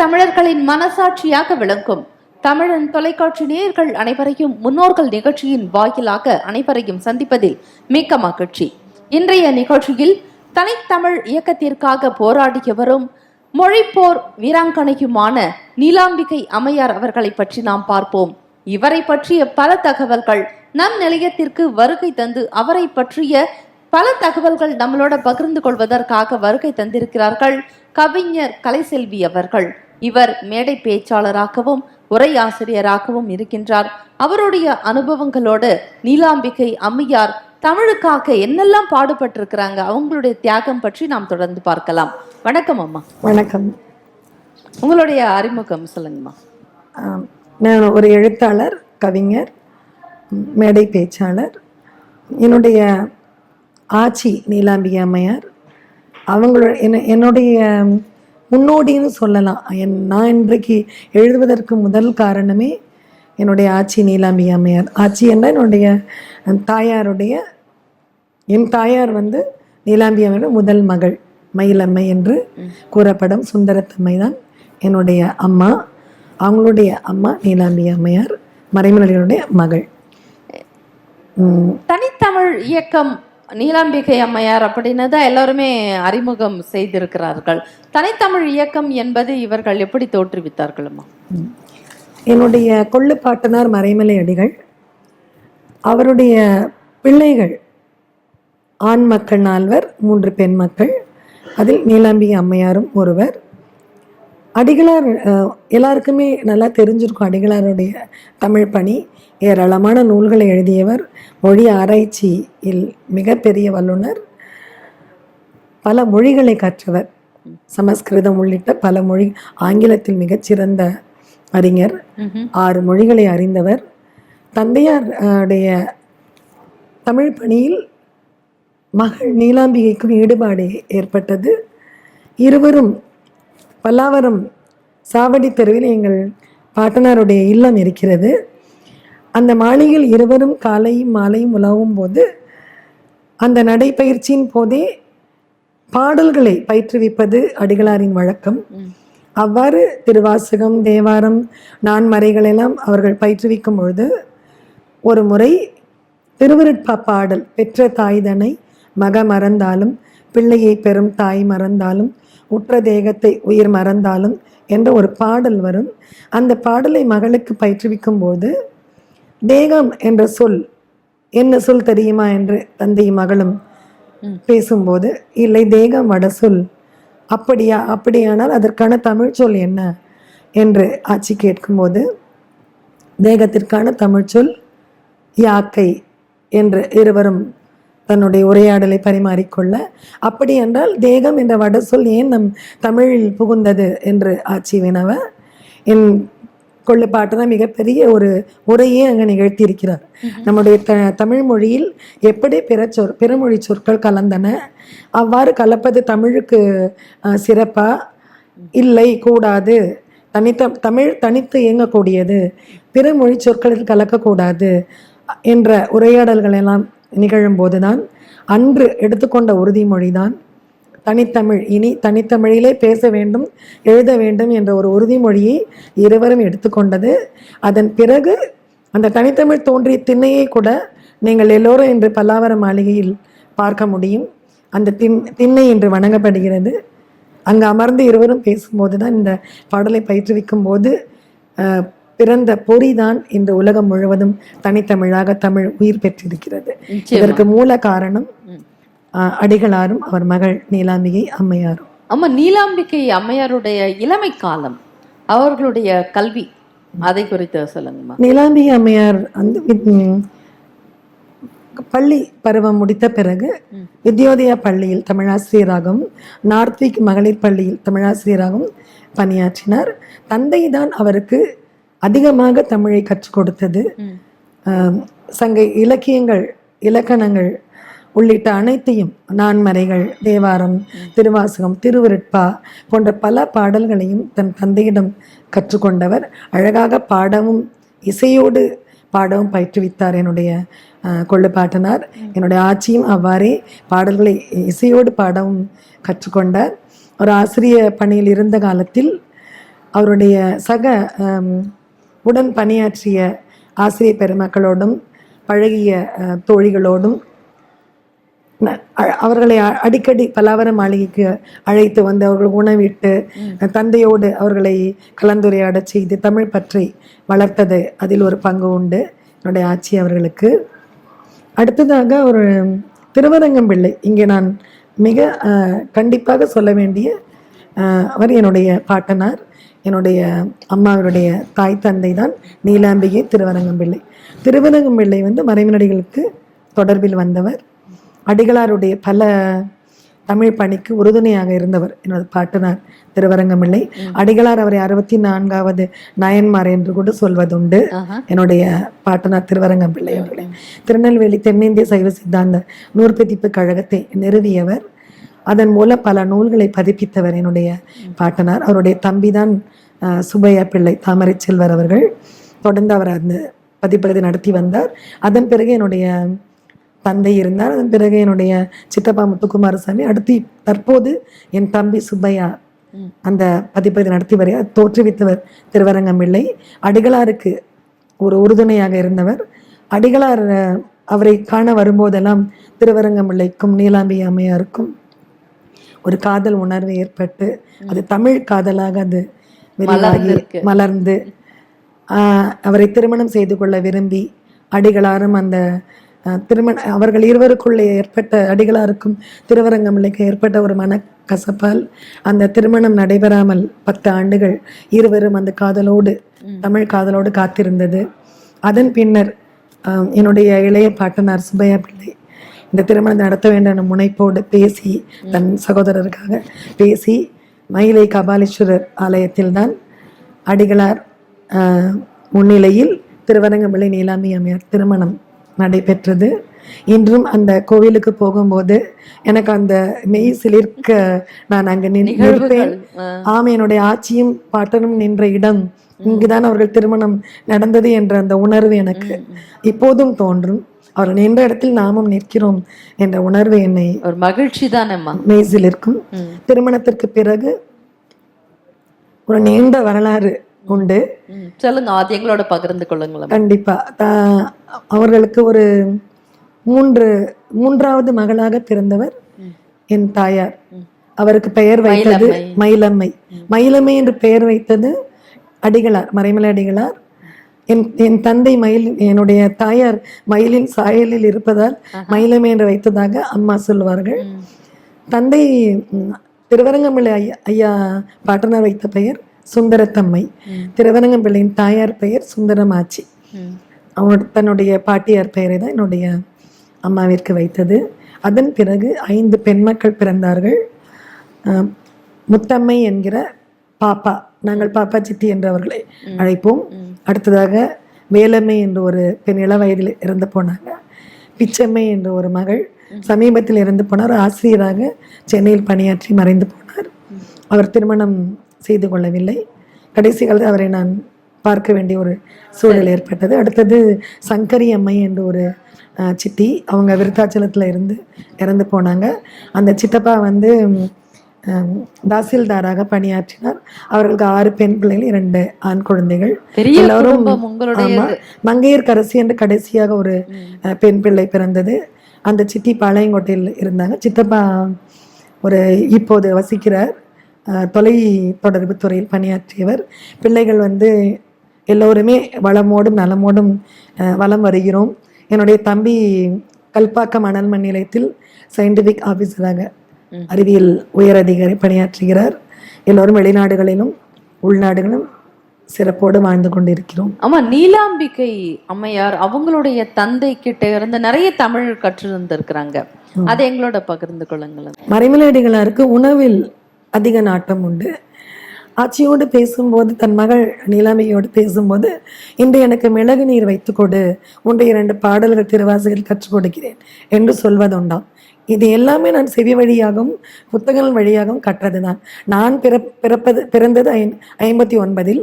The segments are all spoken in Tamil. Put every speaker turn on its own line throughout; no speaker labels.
தமிழர்களின் மனசாட்சியாக விளங்கும். தமிழன் தொலைக்காட்சி நேயர்கள் அனைவரையும் முன்னோர்கள் நிகழ்ச்சியின் வாயிலாக அனைவரையும் சந்திப்பதில் மிக்க மகிழ்ச்சி. இன்றைய நிகழ்ச்சியில் தனித்தமிழ் இயக்கத்திற்காக போராடிய வரும் மொழிப்போர் வீராங்கனையுமான நீலாம்பிகை அம்மையார் அவர்களை பற்றி நாம் பார்ப்போம். இவரை பற்றிய பல தகவல்கள் நம் நிலையத்திற்கு வருகை தந்து அவரை பற்றிய பல தகவல்கள் நம்மளோட பகிர்ந்து கொள்வதற்காக வருகை தந்திருக்கிறார்கள் கவிஞர் கலைசெல்வி அவர்கள். இவர் மேடை பேச்சாளராகவும் உரையாசிரியராகவும் இருக்கின்றார். அவருடைய அனுபவங்களோடு நீலாம்பிகை அம்மையார் தமிழுக்காக என்னெல்லாம் பாடுபட்டிருக்கிறாங்க அவங்களுடைய தியாகம் பற்றி நாம் தொடர்ந்து பார்க்கலாம். வணக்கம் அம்மா.
வணக்கம்.
உங்களுடைய அறிமுகம் சொல்லுங்கம்மா.
நான் ஒரு எழுத்தாளர் கவிஞர் மேடை பேச்சாளர். என்னுடைய ஆச்சி நீலாம்பிகை அம்மையார் அவங்களோட என்ன என்னுடைய முன்னோடின்னு சொல்லலாம். என் நான் இன்றைக்கு எழுதுவதற்கு முதல் காரணமே என்னுடைய ஆச்சி நீலாம்பி அம்மையார். ஆச்சி என்ன என்னுடைய தாயாருடைய என் தாயார் வந்து நீலாம்பி அம்மையோட முதல் மகள் மயிலம்மை என்று கூறப்படும் சுந்தரத்தம்மை தான் என்னுடைய அம்மா. அவங்களுடைய அம்மா நீலாம்பி அம்மையார் மறைமலர்களுடைய மகள்.
தனித்தமிழ் இயக்கம் நீலாம்பிகை அம்மையார் அப்படின்னு தான் எல்லாருமே அறிமுகம் செய்திருக்கிறார்கள். தனித்தமிழ் இயக்கம் என்பது இவர்கள் எப்படி தோற்றுவித்தார்கள்
என்னுடைய கொள்ளு பாட்டனார் மறைமலை அடிகள் அவருடைய பிள்ளைகள் ஆண் மக்கள் நால்வர் மூன்று பெண் மக்கள் அதில் நீலாம்பிகை அம்மையாரும் ஒருவர். அடிகளார் எல்லாருக்குமே நல்லா தெரிஞ்சிருக்கும் அடிகளாருடைய தமிழ் பணி. ஏராளமான நூல்களை எழுதியவர் மொழி ஆராய்ச்சியில் மிகப்பெரிய வல்லுனர் பல மொழிகளை கற்றவர். சமஸ்கிருதம் உள்ளிட்ட பல மொழி ஆங்கிலத்தில் மிகச்சிறந்த அறிஞர். ஆறு மொழிகளை அறிந்தவர். தந்தையார் உடைய தமிழ் பணியில் மகள் நீலாம்பிகைக்கும் ஈடுபாடு ஏற்பட்டது. இருவரும் பல்லாவரம் சாவடி தெருவில் எங்கள் பாட்டனாருடைய இல்லம் இருக்கிறது. அந்த மாளிகையில் இருவரும் காலையும் மாலையும் உலாவும் போது அந்த நடைப்பயிற்சியின் போதே பாடல்களை பயிற்றுவிப்பது அடிகளாரின் வழக்கம். அவ்வாறு திருவாசகம் தேவாரம் நான்மறைகளெல்லாம் அவர்கள் பயிற்றுவிக்கும் பொழுது ஒரு முறை திருவருட்பா பாடல் பெற்ற தாய்தனை மக மறந்தாலும் பிள்ளையை பெறும் தாய் மறந்தாலும் உற்ற தேகத்தை உயிர் மறந்தாலும் என்ற ஒரு பாடல் வரும். அந்த பாடலை மகளுக்கு பயிற்றுவிக்கும் போது தேகம் என்ற சொல் என்ன சொல் தெரியுமா? என்று தந்தையும் மகளும் பேசும்போது இல்லை தேகம் வட சொல். அப்படியா அப்படியானால் அதற்கான தமிழ் சொல் என்ன? என்று ஆட்சி கேட்கும்போது தேகத்திற்கான தமிழ் சொல் யாக்கை என்று இருவரும் தன்னுடைய உரையாடலை பரிமாறிக்கொள்ள அப்படி என்றால் தேகம் என்ற வட சொல் ஏன் நம் தமிழில் புகுந்தது என்று ஆட்சி வினவ என் கொள்ளுப்பாட்டுதான் மிகப்பெரிய ஒரு உரையே அங்கே நிகழ்த்தியிருக்கிறார். நம்முடைய த தமிழ் மொழியில் எப்படி பிற சொற் பிறமொழி சொற்கள் கலந்தன அவ்வாறு கலப்பது தமிழுக்கு அஹ், சிறப்பா? இல்லை கூடாது. தனித்த தமிழ் தனித்து இயங்கக்கூடியது. பிற மொழி சொற்களில் கலக்கக்கூடாது என்ற உரையாடல்கள் எல்லாம் நிகழும்போதுதான் அன்று எடுத்துக்கொண்ட உறுதிமொழிதான். தனித்தமிழ் இனி தனித்தமிழிலே பேச வேண்டும் எழுத வேண்டும் என்ற ஒரு உறுதிமொழியை இருவரும் எடுத்துக்கொண்டது. அதன் பிறகு அந்த தனித்தமிழ் தோன்றிய திண்ணையை கூட நீங்கள் எல்லோரும் இன்று பல்லாவர மாளிகையில் பார்க்க முடியும். அந்த திண் திண்ணை இன்று வணங்கப்படுகிறது. அங்கு அமர்ந்து இருவரும் பேசும்போது தான் இந்த பாடலை பயிற்றுவிக்கும் போது பிறந்த பொறிதான் இந்த உலகம் முழுவதும் தனித்தமிழாக தமிழ் உயிர் பெற்றிருக்கிறது. இதற்கு மூல காரணம் அடிகளாரும் அவர் மகள் நீலாம்பிகை அம்மையாரும்.
அம்மா நீலாம்பிகை அம்மையாருடைய இளமை காலம் அவர்களுடைய கல்வி அதை குறித்து சொல்லுங்கம்மா.
நீலாம்பிகை அம்மையார் வந்து பள்ளி பருவம் முடித்த பிறகு வித்யோதயா பள்ளியில் தமிழாசிரியராகவும் நார்த்விக் மகளிர் பள்ளியில் தமிழாசிரியராகவும் பணியாற்றினார். தந்தை தான் அவருக்கு அதிகமாக தமிழை கற்றுக் கொடுத்தது. சங்க இலக்கியங்கள் இலக்கணங்கள் உள்ளிட்ட அனைத்தையும் நான்மறைகள் தேவாரம் திருவாசகம் திருவருட்பா போன்ற பல பாடல்களையும் தன் தந்தையிடம் கற்றுக்கொண்டவர் அழகாக பாடவும் இசையோடு பாடவும் பயிற்றுவித்தார் என்னுடைய கொள்ளு பாட்டனார். என்னுடைய ஆட்சியும் அவ்வாறே பாடல்களை இசையோடு பாடவும் கற்றுக்கொண்டார் ஒரு ஆசிரிய பணியில் இருந்த காலத்தில் அவருடைய சக உடன் பணியாற்றிய ஆசிரியர் பெருமக்களோடும் பழகிய தோழிகளோடும் அவர்களை அடிக்கடி பல்லாவர மாளிகைக்கு அழைத்து வந்து அவர்கள் உணவிட்டு தந்தையோடு அவர்களை கலந்துரையாட செய்து தமிழ் பற்றி வளர்த்தது அதில் ஒரு பங்கு உண்டு என்னுடைய ஆட்சி அவர்களுக்கு. அடுத்ததாக ஒரு திருவரங்கம் பிள்ளை இங்கே நான் மிக கண்டிப்பாக சொல்ல வேண்டிய அவர் என்னுடைய பாட்டனார். என்னுடைய அம்மாவருடைய தாய் தந்தை தான் நீலாம்பிகை திருவரங்கம் பிள்ளை திருவரங்கம் பிள்ளை வந்து மறைமனடிகளுக்கு தொடர்பில் வந்தவர். அடிகளாருடைய பல தமிழ் பணிக்கு உறுதுணையாக இருந்தவர் எனது பாட்டனார் திருவரங்கமில்லை அடிகளார் அவரை அறுபத்தி நான்காவது நயன்மார் என்று கூட சொல்வதுண்டு. என்னுடைய பாட்டனார் திருவரங்கம் பிள்ளை அவர்களே திருநெல்வேலி தென்னிந்திய சைவ சித்தாந்த நூற்பதிப்பு கழகத்தை நிறுவியவர். அதன் மூலம் பல நூல்களை பதிப்பித்தவர் என்னுடைய பாட்டனார். அவருடைய தம்பிதான் அஹ், சுப்பையா பிள்ளை தாமரை செல்வர் அவர்கள். தொடர்ந்து அவர் அந்த பதிப்பகத்தை நடத்தி வந்தார். அதன் பிறகு என்னுடைய தந்தை இருந்தார். அதன் பிறகு என்னுடைய சித்தப்பா முத்துக்குமாரசாமி அடுத்து தற்போது என் தம்பி சுப்பையா. அந்த பதிப்பகத்தை நடத்தி வரைய தோற்றுவித்தவர் திருவரங்கம் பிள்ளை அடிகளாருக்கு ஒரு உறுதுணையாக இருந்தவர். அடிகளார் அவரை காண வரும்போதெல்லாம் திருவரங்கம் பிள்ளைக்கும் நீலாம்பி அம்மையாருக்கும் ஒரு காதல் உணர்வு ஏற்பட்டு அது தமிழ் காதலாக அது விரிவாகி. மலர்ந்து அவரை திருமணம் செய்து கொள்ள விரும்பி அடிகளாரும் அந்த திருமண அவர்கள் இருவருக்குள்ளே ஏற்பட்ட அடிகளாருக்கும் திருவரங்கமில்லைக்கு ஏற்பட்ட ஒரு மனக்கசப்பால் அந்த திருமணம் நடைபெறாமல் பத்து ஆண்டுகள் இருவரும் அந்த காதலோடு தமிழ் காதலோடு காத்திருந்தது அதன் பின்னர் என்னுடைய இளைய பாட்டனார் சுப்பையா பிள்ளை இந்த திருமணம் நடத்த வேண்டும் முனைப்போடு பேசி தன் சகோதரருக்காக பேசி மயிலை கபாலீஸ்வரர் ஆலயத்தில்தான் அடிகளார் முன்னிலையில் திருவரங்கம்பிள்ளை நீலாம்பி அம்மையார் திருமணம் நடைபெற்றது. இன்றும் அந்த கோவிலுக்கு போகும்போது எனக்கு அந்த மெய் சிலிர்க்க நான் அங்கு நிற்பேன். ஆம் என்னுடைய ஆட்சியும் பாட்டனும் நின்ற இடம். இங்குதான் அவர்கள் திருமணம் நடந்தது என்ற அந்த உணர்வு எனக்கு இப்போதும் தோன்றும். அவர்கள் நின்ற இடத்தில் நாமும் நிற்கிறோம் என்ற உணர்வு என்னை
ஒரு மகிழ்ச்சி தானேம்மா.
மெய்சில் இருக்கும். திருமணத்திற்கு பிறகு ஒரு நீண்ட வரலாறு உண்டு.
சொல்லுங்க அது எங்களோட பகிர்ந்து கொள்ளுங்களேன்
கண்டிப்பா. அவர்களுக்கு ஒரு மூன்று மூன்றாவது மகளாக பிறந்தவர் என் தாயார். அவருக்கு பெயர் வைத்தது மயிலம்மை. மயிலம்மை என்று பெயர் வைத்தது அடிகளார் மறைமலை அடிகளார் என் என் தந்தை மயில் என்னுடைய தாயார் மயிலின் சாயலில் இருப்பதால் மயிலம்மை என்று வைத்ததாக அம்மா சொல்வார்கள் தந்தை திருவரங்கம்பிள்ளை ஐயா ஐயா பாட்டனார் வைத்த பெயர் சுந்தரத்தம்மை. திருவரங்கம்பிள்ளையின் தாயார் பெயர் சுந்தரமாச்சி. அவனோட தன்னுடைய பாட்டியார் பெயரை தான் என்னுடைய அம்மாவிற்கு வைத்தது. அதன் பிறகு ஐந்து பெண் மக்கள் பிறந்தார்கள் முத்தம்மை என்கிற பாப்பா நாங்கள் பாப்பா சித்தி என்று அவர்களை அழைப்போம். அடுத்ததாக வேலம்மை என்ற ஒரு பெண் இள வயதில் இறந்து போனாங்க. பிச்சம்மை என்ற ஒரு மகள் சமீபத்தில் இறந்து போனார். ஆசிரியராக சென்னையில் பணியாற்றி மறைந்து போனார். அவர் திருமணம் செய்து கொள்ளவில்லை. கடைசி காலத்தில் அவரை நான் பார்க்க வேண்டிய ஒரு சூழல் ஏற்பட்டது. அடுத்தது சங்கரி அம்மை என்ற ஒரு சித்தி அவங்க விருத்தாச்சலத்தில் இருந்து இறந்து போனாங்க. அந்த சித்தப்பா வந்து தாசில்தாராக பணியாற்றினார். அவர்களுக்கு ஆறு பெண் பிள்ளைகள் இரண்டு ஆண் குழந்தைகள். எல்லாரும் ஆமா மங்கையர் கரசி என்று கடைசியாக ஒரு பெண் பிள்ளை பிறந்தது. அந்த சித்தி பாளையங்கோட்டையில் இருந்தாங்க. சித்தப்பா ஒரு இப்போது வசிக்கிறார். தொலை தொடர்பு துறையில் பணியாற்றியவர். பிள்ளைகள் வந்து எல்லோருமே வளமோடும் நலமோடும் வலம் வருகிறோம். என்னுடைய தம்பி கல்பாக்கம் அனல் நிலையத்தில் சயின்டிஃபிக் ஆஃபீஸராக அறிவியல் உயர் அதிகாரி பணியாற்றுகிறார். எல்லோரும் வெளிநாடுகளிலும் உள்நாடுகளிலும் சிறப்போடு வாழ்ந்து கொண்டிருக்கிறோம்.
ஆமா நீலாம்பிகை அம்மையார் அவங்களுடைய தந்தை கிட்ட இருந்து நிறைய தமிழ் கற்றிருந்திருக்கிறாங்க. அதை எங்களோட பகிர்ந்து கொள்ளுங்களேன்.
மறைமலையடிகளாருக்கு உணவில் அதிக நாட்டம் உண்டு. ஆட்சியோடு பேசும்போது தன் மகள் நீலாம்பிகையோடு பேசும்போது இன்று எனக்கு மிளகு நீர் வைத்துக் கொடு ஒன்று இரண்டு பாடல்கள் திருவாசகத்தில் கற்றுக் கொடுக்கிறேன் என்று சொல்வதுண்டாம். இது எல்லாமே நான் செவி வழியாகவும் புத்தகங்கள் வழியாகவும் கற்றதுதான். நான் பிற பிறப்பது பிறந்தது ஐ ஐம்பத்தி ஒன்பதில்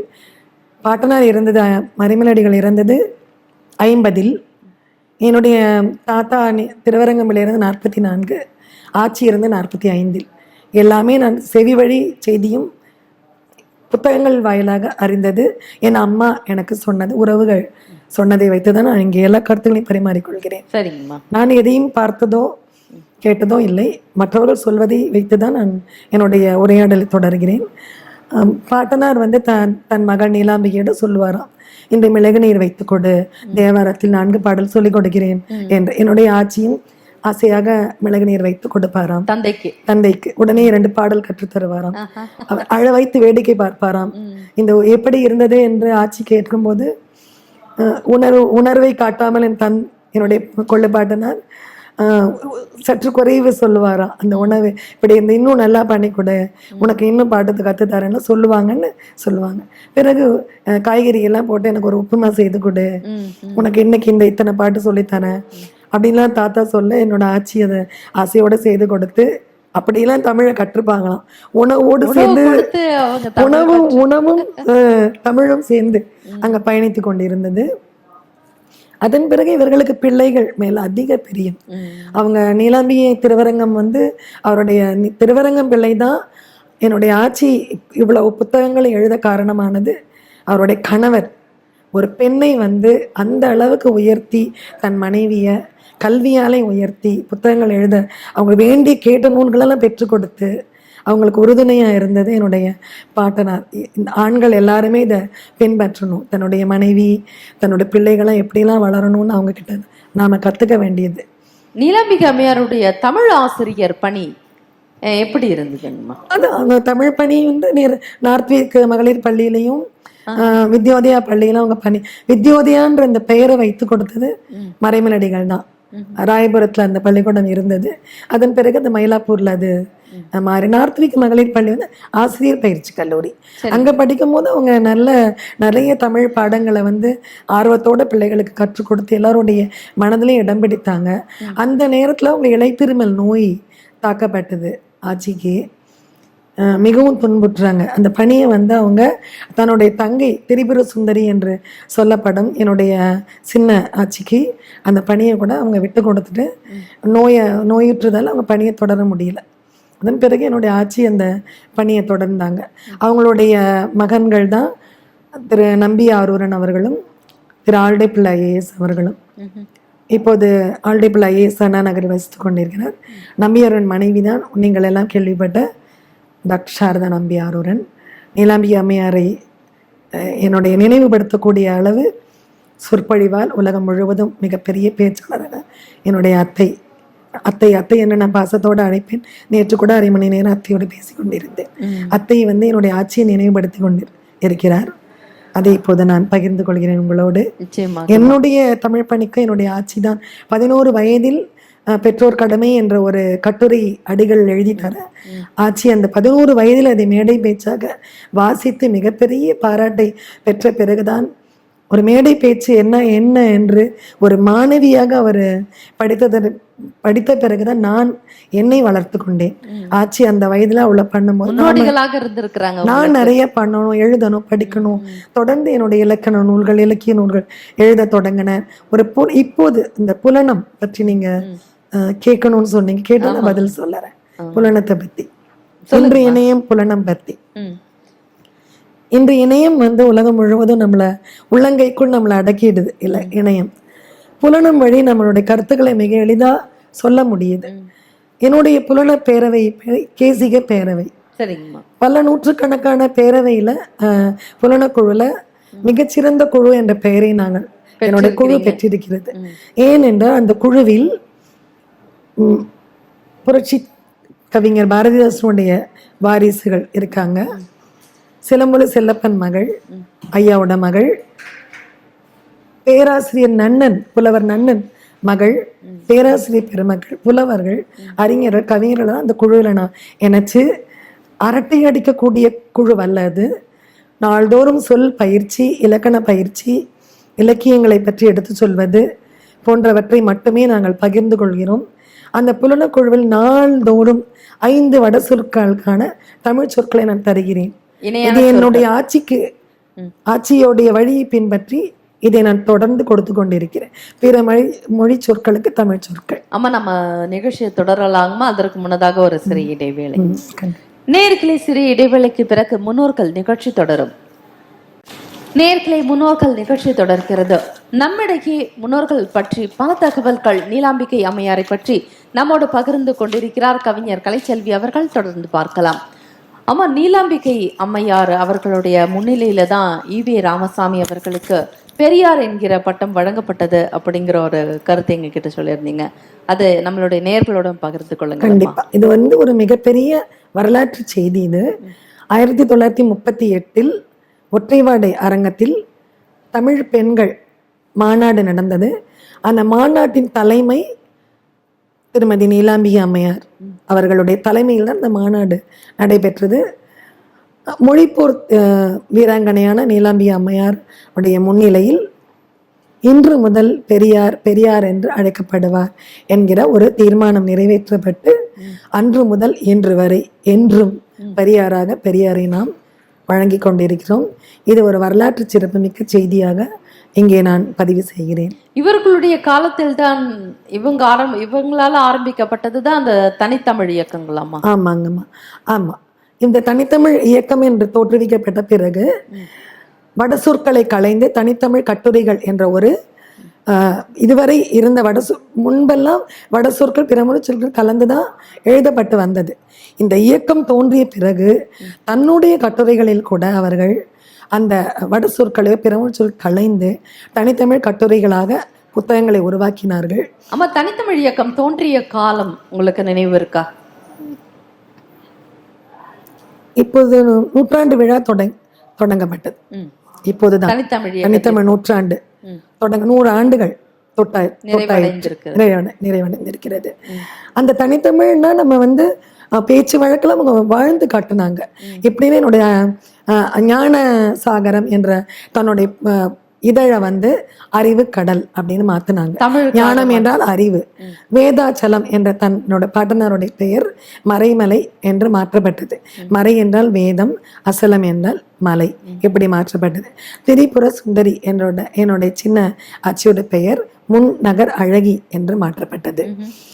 பாட்டனார் இறந்தது மறைமலடிகள் இறந்தது ஐம்பதில் என்னுடைய தாத்தா நி- திருவரங்கமில் இருந்து நாற்பத்தி நான்கு ஆட்சி இருந்து நாற்பத்தி ஐந்தில் எல்லாமே நான் செவி வழி செய்தியும் புத்தகங்கள் வாயிலாக அறிந்தது என் அம்மா எனக்கு சொன்னது உறவுகள் சொன்னதை வைத்து தான் நான் இங்கே எல்லா கருத்துக்களையும் பரிமாறிக்கொள்கிறேன்.
சரிங்கம்மா.
நான் எதையும் பார்த்ததோ கேட்டதோ இல்லை. மற்றவர்கள் சொல்வதை வைத்து தான் நான் என்னுடைய உரையாடலை தொடர்கிறேன். பாட்டனார் வந்து தன் தன் மகள் நீலாம்பிகையிடம் சொல்லுவாராம் இந்த மிளகு நீர் வைத்துக் கொடு தேவாரத்தில் நான்கு பாடல் சொல்லிக் கொடுக்கிறேன் என்று. என்னுடைய ஆட்சியும் ஆசையாக மிளகு நீர் வைத்து கொடுப்பாராம்.
தந்தைக்கு.
தந்தைக்கு. உடனே இரண்டு பாடல் கற்றுத் தருவாராம். அவர் அழ வைத்து வேடிக்கை பார்ப்பாராம். இந்த எப்படி இருந்தது என்று ஆட்சி கேட்கும்போது உணர்வு உணர்வை காட்டாமல் என் தன் என்னுடைய கொள்ளுப்பாட்டனார் அஹ், சற்று குறைவு சொல்லுவாராம். அந்த உணவு இப்படி இந்த இன்னும் நல்லா பண்ணி கொடு உனக்கு இன்னும் பாட்டத்து கற்று தரேன்னு சொல்லுவாங்கன்னு சொல்லுவாங்க. பிறகு அஹ், காய்கறி எல்லாம் போட்டு எனக்கு ஒரு உப்புமா செய்து கொடு. உனக்கு இன்னைக்கு இந்த இத்தனை பாட்டு சொல்லித்தரேன் அப்படின்லாம் தாத்தா சொல்ல என்னோட ஆட்சி அதை ஆசையோட செய்து கொடுத்து அப்படியெல்லாம் தமிழை கற்றுப்பாங்களாம். உணவோடு
உணவு
சேர்ந்து உணவும் உணவும் தமிழும் சேர்ந்து அங்க பயணித்து கொண்டிருந்தது. அதன் பிறகு இவர்களுக்கு பிள்ளைகள் மேல அதிக பிரியம். அவங்க நீலாம்பிகை திருவரங்கம் வந்து அவருடைய திருவரங்கம் பிள்ளை தான் என்னுடைய ஆட்சி இவ்வளவு புத்தகங்களை எழுத காரணமானது அவருடைய கணவர் ஒரு பெண்ணை வந்து அந்த அளவுக்கு உயர்த்தி தன் மனைவியை கல்வியாலே உயர்த்தி புத்தகங்கள் எழுத அவங்க வேண்டி கேட்ட நூல்களெல்லாம் பெற்றுக் கொடுத்து அவங்களுக்கு உறுதுணையாக இருந்தது என்னுடைய பாட்டனார். இந்த ஆண்கள் எல்லாருமே இதை பின்பற்றணும். தன்னுடைய மனைவி தன்னுடைய பிள்ளைகளாம் எப்படிலாம் வளரணும்னு அவங்க கிட்ட நாம கற்றுக்க வேண்டியது.
நீலாம்பிகை அம்மையாருடைய தமிழ் ஆசிரியர் பணி எப்படி இருந்ததுங்கம்மா
அது அந்த தமிழ் பணி வந்து நேர் நார்த்விக் மகளிர் பள்ளியிலையும் வித்யோதயா பள்ளியில அவங்க பணி. வித்யோதயான்ற அந்த பெயரை வைத்து கொடுத்தது மறைமலடிகள் தான் ராயபுரத்துல அந்த பள்ளிக்கூடம் இருந்தது. அதன் பிறகு அந்த மயிலாப்பூர்ல அது நார்த்விக் மகளிர் பள்ளி வந்து ஆசிரியர் பயிற்சி கல்லூரி. அங்க படிக்கும் போது அவங்க நல்ல நிறைய தமிழ் பாடங்களை வந்து ஆர்வத்தோட பிள்ளைகளுக்கு கற்றுக் கொடுத்து எல்லாருடைய மனதிலையும் இடம் பிடித்தாங்க. அந்த நேரத்துல அவங்க இலைத்திருமல் நோய் தாக்கப்பட்டது ஆட்சிக்கு. மிகவும் துன்புற்றாங்க. அந்த பணியை வந்து அவங்க தன்னுடைய தங்கை திரிபுர சுந்தரி என்று சொல்லப்படும் என்னுடைய சின்ன ஆட்சிக்கு அந்த பணியை கூட அவங்க விட்டு கொடுத்துட்டு நோயை நோயுற்றதால் அவங்க பணியை தொடர முடியல. அதன் பிறகு என்னுடைய ஆட்சி அந்த பணியை தொடர்ந்தாங்க. அவங்களுடைய மகன்கள் தான் திரு நம்பி ஆரூரன் அவர்களும் திரு ஆல்டேபிள் ஐஏஎஸ் அவர்களும். இப்போது ஆல்டேபிள் ஐஏஎஸ் அண்ணா வசித்து கொண்டிருக்கிறார். நம்பியாரன் மனைவி தான். நீங்கள் எல்லாம் கேள்விப்பட்ட தக்ஷாரதா நம்பி நம்பியாரூரன் நீலாம்பி அம்மையாரை என்னுடைய நினைவுபடுத்தக்கூடிய அளவு சொற்பொழிவால் உலகம் முழுவதும் மிகப்பெரிய பேச்சாளரான என்னுடைய அத்தை அத்தை அத்தை என்ன நான் பாசத்தோடு அழைப்பேன். நேற்று கூட அரை மணி நேரம் அத்தையோடு பேசி கொண்டிருந்தேன் அத்தை வந்து என்னுடைய ஆட்சியை நினைவுபடுத்தி கொண்டு இருக்கிறார். அதை இப்போது நான் பகிர்ந்து கொள்கிறேன் உங்களோடு. என்னுடைய தமிழ் பணிக்கு என்னுடைய ஆட்சி தான். பதினோரு வயதில் பெற்றோர் கடமை என்ற ஒரு கட்டுரை அடிகள் எழுதி தர ஆட்சி அந்த பதினோரு வயதில் அதை மேடை பேச்சாக வாசித்து மிகப்பெரிய பாராட்டை பெற்ற பிறகுதான் ஒரு மேடை பேச்சு என்ன என்ன என்று ஒரு மாணவியாக அவர் படித்தது படித்த பிறகுதான் நான் என்னை வளர்த்து கொண்டேன். ஆட்சி அந்த வயதுல அவ்வளோ பண்ணும்போது நான் நிறைய பண்ணணும் எழுதணும் படிக்கணும். தொடர்ந்து என்னுடைய இலக்கண நூல்கள் இலக்கிய நூல்கள் எழுத தொடங்கினேன் ஒரு பு இப்போது இந்த புலனம் பற்றி நீங்க கேட்கணும்னு சொன்னீங்க. கேட்டு நான் பதில் சொல்லறேன் புலனத்தை பத்தி. இன்று இணையம் புலனம் பத்தி. இன்று இணையம் வந்து உலகம் முழுவதும் நம்மளை உள்ளங்கைக்குள் நம்மளை அடக்கிடுது. இல்லை இணையம். புலனம் வழி நம்மளுடைய கருத்துக்களை மிக எளிதா சொல்ல முடியுது. என்னுடைய புலன பேரவை கேசிக பேரவை.
சரிங்கம்மா.
பல நூற்றுக்கணக்கான பேரவையில அஹ், புலனக்குழுல மிகச்சிறந்த குழு என்ற பெயரை நாங்கள் என்னுடைய குழு பெற்றிருக்கிறது. ஏனென்றால் அந்த குழுவில் புரட்சி கவிஞர் பாரதிதாசனுடைய வாரிசுகள் இருக்காங்க. சிலம்பொழு செல்லப்பன் மகள் ஐயாவோட மகள் பேராசிரியர் நன்னன் புலவர் நன்னன் மகள் பேராசிரியர் பெருமக்கள் புலவர்கள் அறிஞர்கள் கவிஞர்கள் அந்த குழுவில் நான் இணைச்சு அரட்டை அடிக்கக்கூடிய குழு அல்ல அது. நாள்தோறும் சொல் பயிற்சி இலக்கண பயிற்சி இலக்கியங்களை பற்றி எடுத்து சொல்வது போன்றவற்றை மட்டுமே நாங்கள் பகிர்ந்து கொள்கிறோம். அந்த புலனக்குழுவில் நாள்தோறும் ஐந்து வட சொற்களுக்கான தமிழ் சொற்களை நான் தருகிறேன். இது என்னுடைய ஆட்சிக்கு ஆட்சியோடைய வழியை பின்பற்றி இதை நான் தொடர்ந்து கொடுத்து கொண்டிருக்கிறேன். பிற மொழி மொழி சொற்களுக்கு தமிழ் சொற்கள்.
அம்மா நம்ம நிகழ்ச்சியை தொடரலாங்கம்மா? அதற்கு முன்னதாக ஒரு சிறிய இடைவேளை. நேர்களை சிறிய இடைவேளைக்கு பிறகு முன்னோர்கள் நிகழ்ச்சி தொடரும். நேர்களை முன்னோர்கள் நிகழ்ச்சி தொடர்கிறது. நம்மிடையே முன்னோர்கள் பற்றி பல தகவல்கள் நீலாம்பிகை அம்மையாரை பற்றி நம்மோடு பகிர்ந்து கொண்டிருக்கிறார் கவிஞர் கலைச்செல்வி அவர்கள். தொடர்ந்து பார்க்கலாம். அம்மா நீலாம்பிகை அம்மையார் அவர்களுடைய முன்னிலையில தான் ஈவே ராமசாமி அவர்களுக்கு பெரியார் என்கிற பட்டம் வழங்கப்பட்டது அப்படிங்கிற ஒரு கருத்தை எங்க கிட்ட சொல்லியிருந்தீங்க. அது நம்மளுடைய நேர்களோட பகிர்ந்து கொள்ளுங்க
கண்டிப்பா. இது வந்து ஒரு மிகப்பெரிய வரலாற்று செய்தி இது. ஆயிரத்தி தொள்ளாயிரத்தி முப்பத்தி எட்டில் ஒற்றைவாடை அரங்கத்தில் தமிழ் பெண்கள் மாநாடு நடந்தது. அந்த மாநாட்டின் தலைமை திருமதி நீலாம்பி அம்மையார் அவர்களுடைய தலைமையில் தான் இந்த மாநாடு நடைபெற்றது. மொழிப்போர் வீராங்கனையான நீலாம்பி அம்மையார் உடைய முன்னிலையில் இன்று முதல் பெரியார் பெரியார் என்று அழைக்கப்படுவார் என்கிற ஒரு தீர்மானம் நிறைவேற்றப்பட்டு அன்று முதல் இன்று வரை என்றும் பெரியாராக பெரியாரை நாம் வழங்கி கொண்டிருக்கிறோம். இது ஒரு வரலாற்று சிறப்புமிக்க செய்தியாக இங்கே நான் பதிவு செய்கிறேன்.
இவர்களுடைய காலத்தில் தான் இவங்க ஆரம் இவங்களால ஆரம்பிக்கப்பட்டது தான் அந்த தனித்தமிழ் இயக்கங்களாமா
ஆமாங்கம்மா. ஆமாம் இந்த தனித்தமிழ் இயக்கம் என்று தோற்றுவிக்கப்பட்ட பிறகு வடசொற்களை களைந்து தனித்தமிழ் கட்டுரைகள் என்ற ஒரு இதுவரை இருந்த வடசொ முன்பெல்லாம் வடசொற்கள் பிறமொழி சொற்கள் கலந்து தான் எழுதப்பட்டு வந்தது. இந்த இயக்கம் தோன்றிய பிறகு தன்னுடைய கட்டுரைகளில் கூட அவர்கள் அந்த வடசொற்களை பிறமொழி சொல் களைந்து தனித்தமிழ் கட்டுரைகளாக புத்தகங்களை உருவாக்கினார்கள்.
ஆமா தனித்தமிழ் இயக்கம் தோன்றிய காலம் உங்களுக்கு நினைவு இருக்கா?
இப்போது நூற்றாண்டு விழா தொடங் தொடங்கப்பட்டது.
ம்.
இப்போதுதான்
தனித்தமிழ்
தனித்தமிழ் நூற்றாண்டு. தொடங்க நூறு ஆண்டுகள் தொட்டாய்
நிறைவடைந்திருக்கு
நிறைவடை நிறைவடைந்திருக்கிறது. அந்த தனித்தமிழ்னா நம்ம வந்து பேச்சு வழக்கில் அவங்க வாழ்ந்து காட்டுனாங்க. இப்படின்னு என்னுடைய ஞான சாகரம் என்ற தன்னுடைய இதழை வந்து அறிவு கடல் அப்படின்னு மாத்தினாங்க.
தமிழ்
ஞானம் என்றால் அறிவு. வேதாச்சலம் என்ற தன்னோட பாட்டனாருடைய பெயர் மறைமலை என்று மாற்றப்பட்டது. மறை என்றால் வேதம் அசலம் என்றால் மலை இப்படி மாற்றப்பட்டது. திரிபுர சுந்தரி என்னோட என்னுடைய சின்ன அச்சியோட பெயர் முன் நகர் அழகி என்று மாற்றப்பட்டது.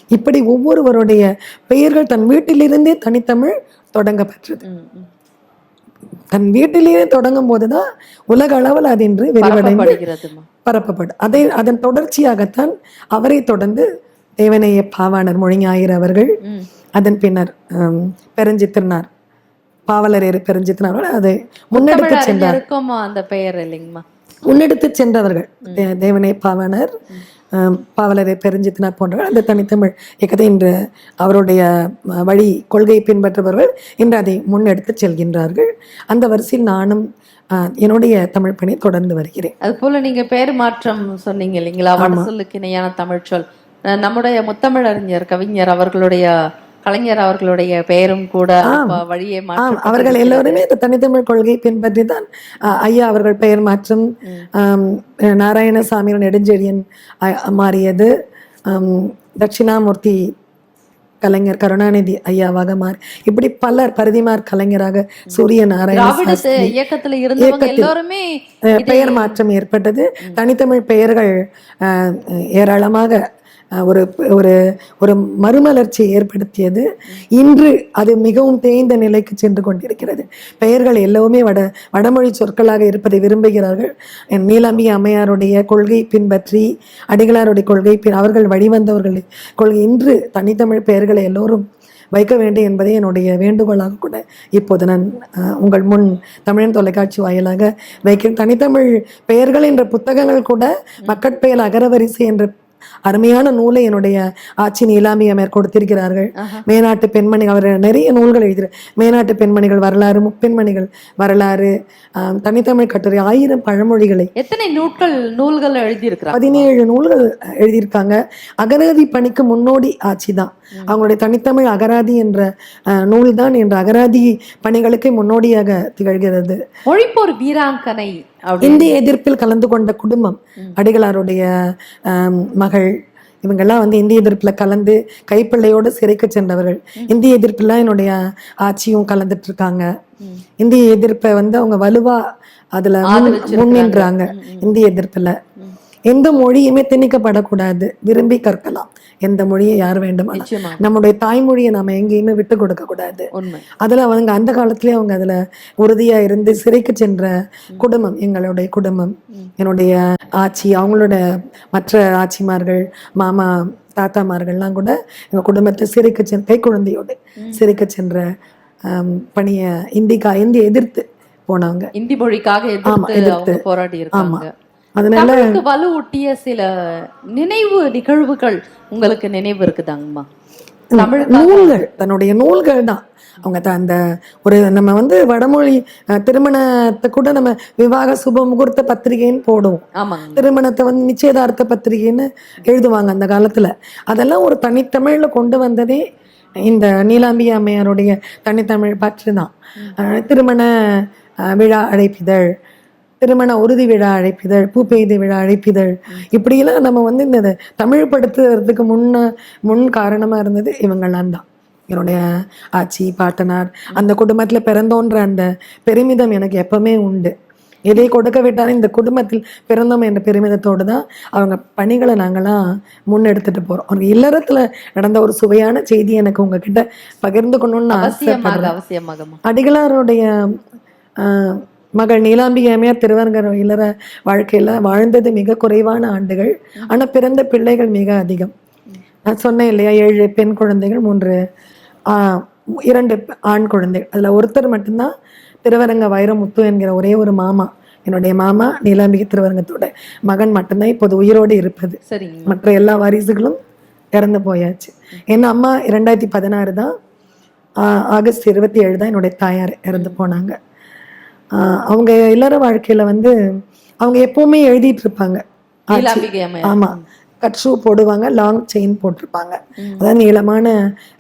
இப்படி ஒவ்வொருவருடைய பெயர்கள் தன் வீட்டிலிருந்தே தனித்தமிழ் தொடங்கப்பட்டது. தன் வீட்டிலேயே தொடங்கும் போதுதான் உலக அளவில் அது இன்று விரிவடைந்து பரப்பப்படும் அதை அதன் தொடர்ச்சியாகத்தான் அவரை தொடர்ந்து தேவனைய பாவாணர் மொழிஞாயிறு அவர்கள். அதன் பின்னர் பெருஞ்சித்திரனார் பாவலரேறு பெருஞ்சித்திரனார் அவர்கள் அதை முன்னெடுத்து சென்றார்.
அந்த பெயர் இல்லைங்கம்மா?
முன்னெடுத்து சென்றவர்கள் தேவனை பாவனர் பாவலரே பெருஞ்சித்தினார் போன்றவர். அந்த தனித்தமிழ் இயக்கத்தை இன்று அவருடைய வழி கொள்கையை பின்பற்றுபவர்கள் இன்று அதை முன்னெடுத்து செல்கின்றார்கள். அந்த வரிசையில் நானும் என்னுடைய தமிழ் பணி தொடர்ந்து வருகிறேன்.
அது போல நீங்க பெயர் மாற்றம் சொன்னீங்க இல்லைங்களா? சொல்லுக்கு இணையான தமிழ் சொல். நம்முடைய முத்தமிழறிஞர் கவிஞர் அவர்களுடைய கலைஞர் அவர்களுடைய பெயரும் கூட வழியே
அவர்கள் எல்லோருமே இந்த தனித்தமிழ் கொள்கை பின்பற்றி தான் ஐயா அவர்கள் பெயர் மாற்றம் நாராயணசாமி நெடுஞ்செழியன் மாறியது. தட்சிணாமூர்த்தி கலைஞர் கருணாநிதி ஐயாவாக மாறி இப்படி பலர் பரிதிமார் கலைஞராக சூரிய நாராயண
திராவிட
சாஸ்திரி
இயக்கத்துல இருந்தவங்க எல்லோருமே
அஹ், பெயர் மாற்றம் ஏற்பட்டது. தனித்தமிழ் பெயர்கள் ஏராளமாக ஒரு ஒரு ஒரு மறுமலர்ச்சியை ஏற்படுத்தியது. இன்று அது மிகவும் தேய்ந்த நிலைக்கு சென்று கொண்டிருக்கிறது. பெயர்கள் எல்லாமே வட வடமொழி சொற்களாக இருப்பதை விரும்புகிறார்கள். என் நீலாம்பி அம்மையாருடைய கொள்கை பின்பற்றி அடிகளாருடைய கொள்கை பின் அவர்கள் வழிவந்தவர்கள் கொள்கை இன்று தனித்தமிழ் பெயர்களை எல்லோரும் வைக்க வேண்டும் என்பதே என்னுடைய வேண்டுகோளாக கூட இப்போது நான் உங்கள் முன் தமிழன் தொலைக்காட்சி வாயிலாக வைக்கிறேன். தனித்தமிழ் பெயர்கள் என்ற புத்தகங்கள் கூட மக்கட்பெயர் அகரவரிசை என்ற அருமையான நூலை என்னுடைய ஆட்சி நீலாமி அமர் கொடுத்திருக்கிறார்கள். மேனாட்டு பெண்மணி அவர் நிறைய நூல்கள் எழுதினார் மேனாட்டு பெண்மணிகள் வரலாறு முப்பெண்மணிகள் வரலாறு தனித்தமிழ் கட்டுரை ஆயிரம் பழமொழிகளை.
எத்தனை நூட்கள் நூல்கள் எழுதியிருக்கிறாங்க?
பதினேழு நூல்கள் எழுதியிருக்காங்க. அகராதி பணிக்கு முன்னோடி ஆட்சி தான். அவங்களுடைய தனித்தமிழ் அகராதி என்ற நூல் தான் என்ற அகராதி பணிகளுக்கு முன்னோடியாக திகழ்கிறது.
மொழிப்போர் வீராங்கனை
இந்திய எதிர்ப்பில் கலந்து கொண்ட குடும்பம் அடிகளாருடைய மகள் இவங்கெல்லாம் வந்து இந்திய எதிர்ப்பில் கலந்து கைப்பிள்ளையோடு சிறைக்கு சென்றவர்கள். இந்திய எதிர்ப்பில் என்னுடைய ஆட்சியும் கலந்துட்டு இருக்காங்க இந்திய எதிர்ப்பை வந்து அவங்க வலுவா அதுல. முன்னின்றாங்க. இந்திய எதிர்ப்புல. எந்த மொழியுமே திணிக்கப்படக்கூடாது. விரும்பி கற்கலாம். எந்த மொழியை யார் வேண்டுமானாலும். நம்முடைய தாய்மொழியை நம்ம எங்கேயுமே விட்டு கொடுக்க கூடாது அதுல அவங்க அந்த காலத்திலேயே அவங்க அதுல உறுதியா இருந்து சிறைக்கு சென்ற குடும்பம் எங்களுடைய குடும்பம். என்னுடைய ஆச்சி அவங்களோட மற்ற ஆச்சிமார்கள் மாமா தாத்தாமார்கள்லாம் கூட எங்க குடும்பத்தை சிறைக்கு சென்ற கை குழந்தையோடு சிறைக்கு சென்ற பணிய இந்திக்கா இந்திய எதிர்த்து போனவங்க.
இந்தி மொழிக்காக எதிர்த்து போராடி இருக்காங்க.
அதனால
வலுவூட்டிய சில நினைவு நிகழ்வுகள் உங்களுக்கு நினைவு இருக்குதாங்கம்மா? தமிழுக்காக
நூல்கள் தன்னுடைய நூல்கள் தான். அவங்க அந்த ஒரு நம்ம வந்து வடமொழி திருமணத்தை கூட நம்ம விவாக சுப முகூர்த்த பத்திரிகைன்னு போடுவோம். திருமணத்தை வந்து நிச்சயதார்த்த பத்திரிகைன்னு எழுதுவாங்க அந்த காலத்துல. அதெல்லாம் ஒரு தனித்தமிழ்ல கொண்டு வந்ததே இந்த நீலாம்பிகை அம்மையாருடைய தனித்தமிழ் பற்று தான். திருமண விழா அழைப்பிதழ் திருமண உறுதி விழா அழைப்பிதழ் பூப்பெய்தி விழா அழைப்பிதழ். இப்படியெல்லாம் நம்ம வந்து இந்த தமிழ் படுத்துறதுக்கு முன்ன முன் காரணமா இருந்தது இவங்கெல்லாம் தான். என்னுடைய ஆச்சி பாட்டனார் அந்த குடும்பத்துல பிறந்தோன்ற அந்த பெருமிதம் எனக்கு எப்பவுமே உண்டு. எதை கொடுக்க விட்டாலும் இந்த குடும்பத்தில் பிறந்தோம் என்ற பெருமிதத்தோடு தான் அவங்க பணிகளை நாங்களாம் முன்னெடுத்துட்டு போறோம். ஒரு இல்லறத்துல நடந்த ஒரு சுவையான செய்தி எனக்கு உங்ககிட்ட பகிர்ந்து கொள்ளணும்னு ஆசைப்படுறேன். அடிகளாருடைய மகள் நீலாம்பிகை அம்மையார் திருவரங்கர் இல்லற வாழ்க்கையில வாழ்ந்தது மிக குறைவான ஆண்டுகள். ஆனா பிறந்த பிள்ளைகள் மிக அதிகம். நான் சொன்னேன் இல்லையா ஏழு பெண் குழந்தைகள் மூன்று ஆஹ், இரண்டு ஆண் குழந்தைகள். அதுல ஒருத்தர் மட்டும்தான் திருவரங்க வைரமுத்து என்கிற ஒரே ஒரு மாமா என்னுடைய மாமா நீலாம்பிகை திருவரங்கத்தோட மகன் மட்டும்தான் இப்போது உயிரோடு இருப்பது.
சரிங்க.
மற்ற எல்லா வாரிசுகளும் இறந்து போயாச்சு. என் அம்மா இரண்டாயிரத்தி பதினாறு தான் ஆகஸ்ட் இருபத்தி ஏழு தான் என்னுடைய தாயார் இறந்து போனாங்க. அவங்க இல்லற வாழ்க்கையில வந்து அவங்க எப்பவுமே எழுதிட்டு இருப்பாங்க. ஆமா. கட் ஷூ போடுவாங்க லாங் செயின் போட்டிருப்பாங்க. அதாவது நீளமான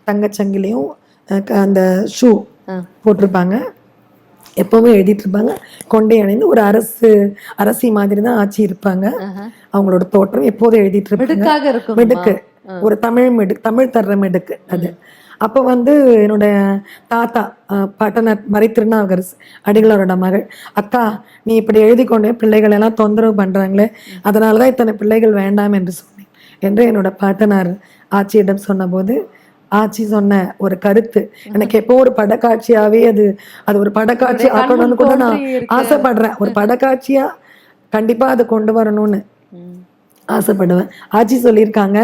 தங்கச்சங்கிலையும் அந்த ஷூ. போட்டிருப்பாங்க. எப்பவுமே எழுதிட்டு இருப்பாங்க. கொண்டை அணிந்து ஒரு அரசு அரசி மாதிரி தான் ஆட்சி இருப்பாங்க. அவங்களோட தோற்றம் எப்போதும் எழுதிட்டு இருப்பாங்க. மிடுக்கு. ஒரு தமிழ் மிடு தமிழ் தர்ற மிடுக்கு அது. அப்போ வந்து என்னுடைய தாத்தா பாட்டனார் மறை திருநாவுக்கரசு அடிகளரோட மகள். அக்கா நீ இப்படி எழுதி கொண்டே பிள்ளைகள் எல்லாம் தொந்தரவு பண்றாங்களே அதனால தான் இத்தனை பிள்ளைகள் வேண்டாம் என்று சொன்னேன். என்று என்னோட பாட்டனார் ஆட்சியிடம் சொன்னபோது ஆட்சி சொன்ன ஒரு கருத்து. எனக்கு எப்போ ஒரு படக்காட்சியாவே அது அது ஒரு படக்காட்சி ஆக்கணும்னு கூட நான். ஆசைப்படுறேன். ஒரு படக்காட்சியா கண்டிப்பா அது கொண்டு வரணும்னு. ஆசைப்படுவேன். ஆச்சி சொல்லியிருக்காங்க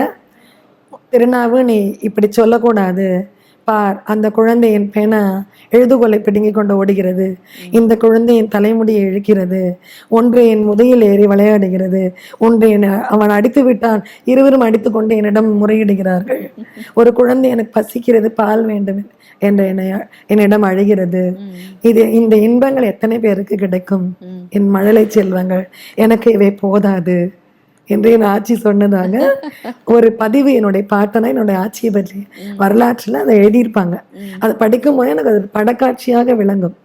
திருநாவு நீ இப்படி சொல்லக்கூடாது. பார் அந்த குழந்தையின் பேனா எழுதுகோலை பிடுங்கி கொண்டு ஓடுகிறது. இந்த குழந்தையின் தலைமுடியை இழுக்கிறது. ஒன்று என் முதையில் ஏறி விளையாடுகிறது. ஒன்று என் அவன் அடித்து விட்டான். இருவரும் அடித்து கொண்டு என்னிடம் முறையிடுகிறார்கள். ஒரு குழந்தை எனக்கு பசிக்கிறது பால் வேண்டும் என்று என்னை என்னிடம் அழுகிறது. இது இந்த இன்பங்கள் எத்தனை பேருக்கு கிடைக்கும். என் மழலை செல்வங்கள் எனக்கு இவை போதாது. என்று என் ஆட்சி சொன்னதாக ஒரு பதிவு என்னுடைய பாட்டனா என்னுடைய ஆட்சியை பற்றி வரலாற்றில் அதை எழுதியிருப்பாங்க. அதை படிக்கும் போது எனக்கு அது படக்காட்சியாக விளங்கும்.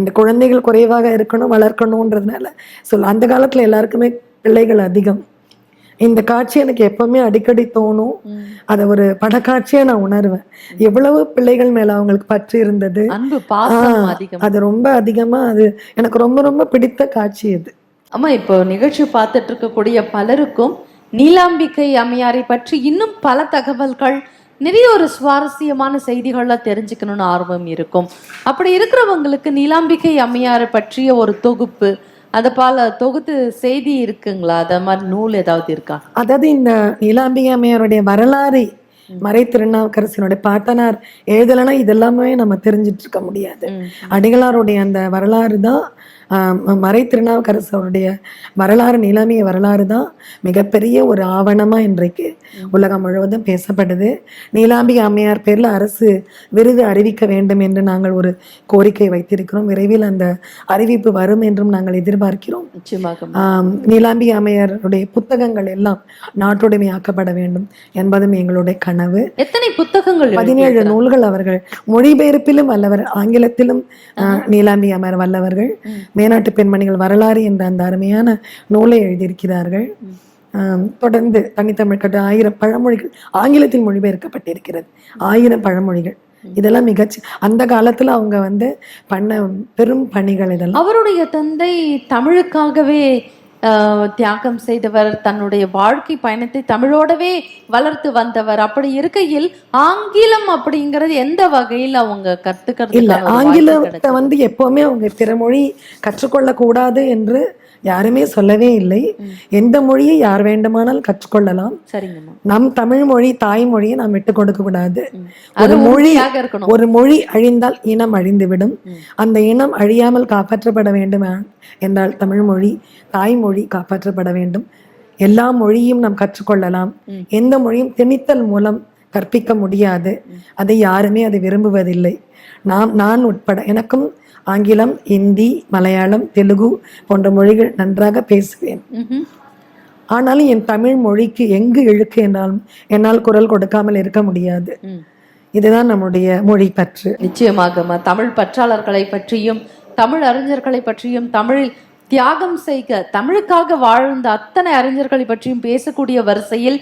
இந்த குழந்தைகள் குறைவாக இருக்கணும் வளர்க்கணுன்றதுனால சொல் அந்த காலத்துல எல்லாருக்குமே பிள்ளைகள் அதிகம். இந்த காட்சி எனக்கு எப்பவுமே அடிக்கடி தோணும். அதை ஒரு படக்காட்சியா நான் உணர்வேன். எவ்வளவு பிள்ளைகள் மேல அவங்களுக்கு பற்று இருந்தது. அது ரொம்ப அதிகமா அது எனக்கு ரொம்ப ரொம்ப பிடித்த காட்சி அது.
அம்மா இப்போ நிகழ்ச்சி பார்த்துட்டு இருக்கக்கூடிய பலருக்கும் நீலாம்பிகை அம்மையாரை பற்றி இன்னும் பல தகவல்கள் நிறைய ஒரு சுவாரஸ்யமான செய்திகள்லாம் தெரிஞ்சுக்கணும்னு ஆர்வம் இருக்கும். அப்படி இருக்கிறவங்களுக்கு நீலாம்பிகை அம்மையாரை பற்றிய ஒரு தொகுப்பு அதை பல தொகுத்து செய்தி இருக்குங்களா? அத மாதிரி நூல் ஏதாவது இருக்கா?
அதாவது இந்த நீலாம்பிகை அம்மையாருடைய வரலாறு மறை திருநாவுக்கரசனுடைய பாட்டனார் எழுதலைன்னா இதெல்லாமே நம்ம தெரிஞ்சிட்டு இருக்க முடியாது. அடிகளாருடைய அந்த வரலாறு தான் மறை திருநாவுக்கரசருடைய வரலாறு நீலாமிய வரலாறு தான் மிகப்பெரிய ஒரு ஆவணமா இன்றைக்கு உலகம் முழுவதும் பேசப்படுது நீலாம்பிகை அம்மையார் பேர்ல அரசு விருது அறிவிக்க வேண்டும் என்று நாங்கள் ஒரு கோரிக்கை வைத்திருக்கிறோம். விரைவில் அந்த அறிவிப்பு வரும் என்றும் நாங்கள் எதிர்பார்க்கிறோம். நீலாம்பிகை அம்மையாருடைய புத்தகங்கள் எல்லாம் நாட்டுடைமையாக்கப்பட வேண்டும் என்பதும் எங்களுடைய கனவு.
எத்தனை புத்தகங்கள்
பதினேழு? நூல்கள் அவர்கள். மொழிபெயர்ப்பிலும் வல்லவர் ஆங்கிலத்திலும் ஆஹ், நீலாம்பிகை அம்மையார் வல்லவர்கள். மேனாட்டு பெண்மணிகள் வரலாறு என்ற அந்த அருமையான நூலை எழுதியிருக்கிறார்கள். தொடர்ந்து தனித்தமிழ் கட்டு ஆயிரம் பழமொழிகள் ஆங்கிலத்தில் மொழிபெயர்க்கப்பட்டிருக்கிறது. ஆயிரம் பழமொழிகள். இதெல்லாம் மிகச்சி அந்த காலத்துல அவங்க வந்து பண்ண பெரும் பணிகள் இதெல்லாம்.
அவருடைய தந்தை தமிழுக்காகவே தியாகம் செய்தவர் தன்னுடைய வாழ்க்கை பயணத்தை தமிழோடவே வளர்த்து வந்தவர். அப்படி இருக்கையில் ஆங்கிலம் அப்படிங்கிறது எந்த வகையில் அவங்க
இல்ல
கத்துக்கிறது
ஆங்கிலத்தை வந்து எப்பவுமே அவங்க பிறமொழி கற்றுக்கொள்ள கூடாது என்று யாருமே சொல்லவே இல்லை. எந்த மொழியை யார் வேண்டுமானாலும் கற்றுக்கொள்ளலாம். நம் தமிழ் மொழி தாய்மொழியை நாம் விட்டு கொடுக்க கூடாது. ஒரு மொழி ஒரு மொழி அழிந்தால் இனம் அழிந்துவிடும். அந்த இனம் அழியாமல் காப்பாற்றப்பட வேண்டும்? என்றால் தமிழ் மொழி தாய்மொழி காப்பாற்றப்பட வேண்டும். எல்லா மொழியும் நாம் கற்றுக்கொள்ளலாம். எந்த மொழியும் திணித்தல் மூலம் கற்பிக்க முடியாது. அதை யாருமே அதை விரும்புவதில்லை. நாம் நான் உட்பட எனக்கும் ஆங்கிலம் இந்தி மலையாளம் தெலுங்கு போன்ற மொழிகள் நன்றாக பேசுவேன். ஆனாலும் என் தமிழ் மொழிக்கு எங்கு இழுக்கு என்றாலும் என்னால் குரல் கொடுக்காமல் இருக்க முடியாது. இதுதான் நம்முடைய மொழி பற்று
நிச்சயமாகம்மா தமிழ் பற்றாளர்களை பற்றியும் தமிழ் அறிஞர்களை பற்றியும் தமிழில் தியாகம் செய்க. தமிழுக்காக வாழ்ந்த அத்தனை அறிஞர்களை பற்றியும் பேசக்கூடிய வரிசையில்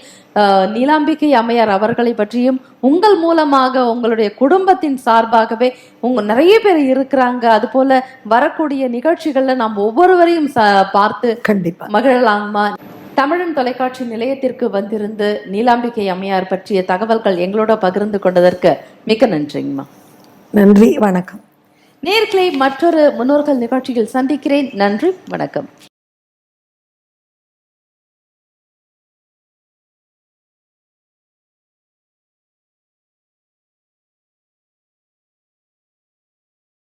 நீலாம்பிகை அம்மையார் அவர்களை பற்றியும் உங்கள் மூலமாக உங்களுடைய குடும்பத்தின் சார்பாகவே உங்க நிறைய பேர் இருக்கிறாங்க. அது போல வரக்கூடிய நிகழ்ச்சிகள்ல நாம் ஒவ்வொருவரையும் பார்த்து
கண்டிப்பா.
மகிழலாங்கம்மா தமிழன் தொலைக்காட்சி நிலையத்திற்கு வந்திருந்து நீலாம்பிகை அம்மையார் பற்றிய தகவல்கள் எங்களோட பகிர்ந்து கொண்டதற்கு மிக்க நன்றிங்கம்மா.
நன்றி வணக்கம்.
நேர்களை மற்றொரு முன்னோர்கள் நிகழ்ச்சியில் சந்திக்கிறேன். நன்றி வணக்கம்.